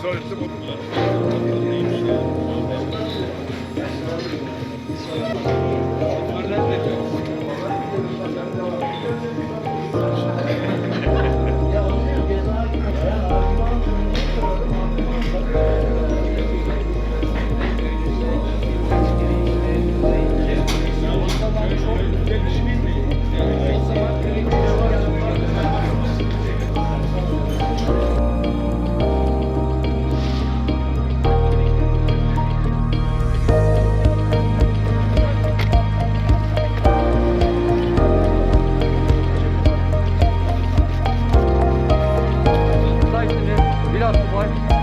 ısrar etsem olurlar. Lord.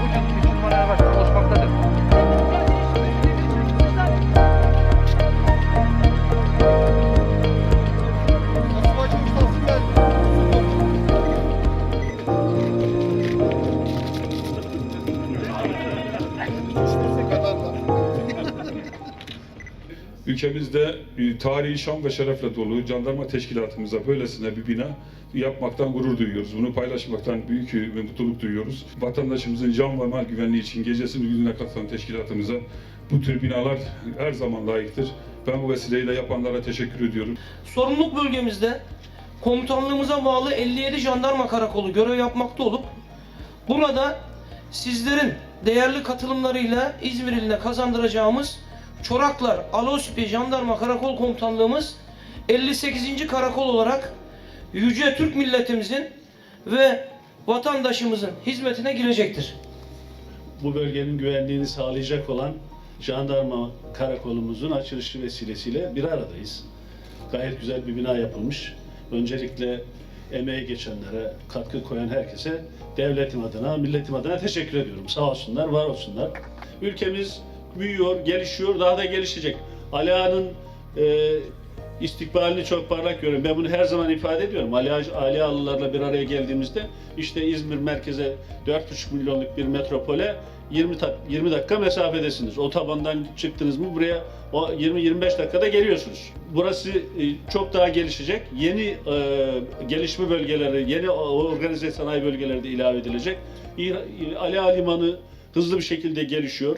Ülkemizde tarihi şan ve şerefle dolu jandarma teşkilatımıza böylesine bir bina yapmaktan gurur duyuyoruz. Bunu paylaşmaktan büyük bir mutluluk duyuyoruz. Vatandaşımızın can ve mal güvenliği için gecesini gündüzüne katılan teşkilatımıza bu tür binalar her zaman layıktır. Ben bu vesileyle yapanlara teşekkür ediyorum. sorumluluk bölgemizde komutanlığımıza bağlı 57 jandarma karakolu görev yapmakta olup burada sizlerin değerli katılımlarıyla İzmir iline kazandıracağımız Çoraklar Alospi Jandarma Karakol Komutanlığımız 58. karakol olarak yüce Türk milletimizin ve vatandaşımızın hizmetine girecektir. bu bölgenin güvenliğini sağlayacak olan jandarma karakolumuzun açılışı vesilesiyle bir aradayız. Gayet güzel bir bina yapılmış. Öncelikle emeği geçenlere, katkı koyan herkese devletim adına, milletim adına teşekkür ediyorum. Sağ olsunlar, var olsunlar. Ülkemiz büyüyor, gelişiyor, daha da gelişecek. Ali Ağa'nın e, istikbalini çok parlak görüyorum. Ben bunu her zaman ifade ediyorum. Ali, Ali Ağalılarla bir araya geldiğimizde işte İzmir merkeze 4,5 milyonluk bir metropole 20 tak- 20 dakika mesafedesiniz. Otobandan çıktınız mı buraya o 20-25 dakikada geliyorsunuz. Burası e, çok daha gelişecek. Yeni e, gelişme bölgeleri, yeni organize sanayi bölgeleri de ilave edilecek. Ali Limanı hızlı bir şekilde gelişiyor.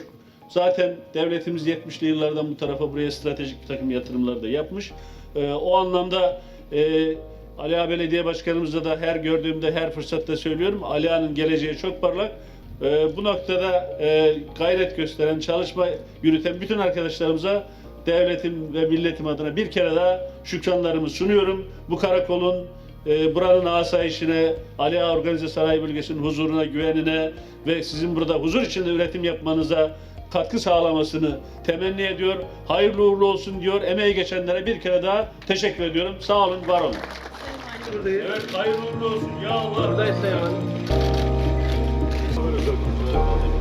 Zaten devletimiz 70'li yıllardan bu tarafa buraya stratejik bir takım yatırımlar da yapmış. Ee, o anlamda e, Ali Ağa Belediye Başkanımızla da her gördüğümde, her fırsatta söylüyorum. Ali Ağa'nın geleceği çok parlak. Ee, bu noktada e, gayret gösteren, çalışma yürüten bütün arkadaşlarımıza devletim ve milletim adına bir kere daha şükranlarımı sunuyorum. Bu karakolun e, buranın asayişine, Ali Ağa Organize Sanayi Bölgesi'nin huzuruna, güvenine ve sizin burada huzur içinde üretim yapmanıza katkı sağlamasını temenni ediyor. Hayırlı uğurlu olsun diyor. Emeği geçenlere bir kere daha teşekkür ediyorum. Sağ olun, var olun. Buradayız. Evet, hayırlı uğurlu olsun. Ya Allah. Buradayız Sayın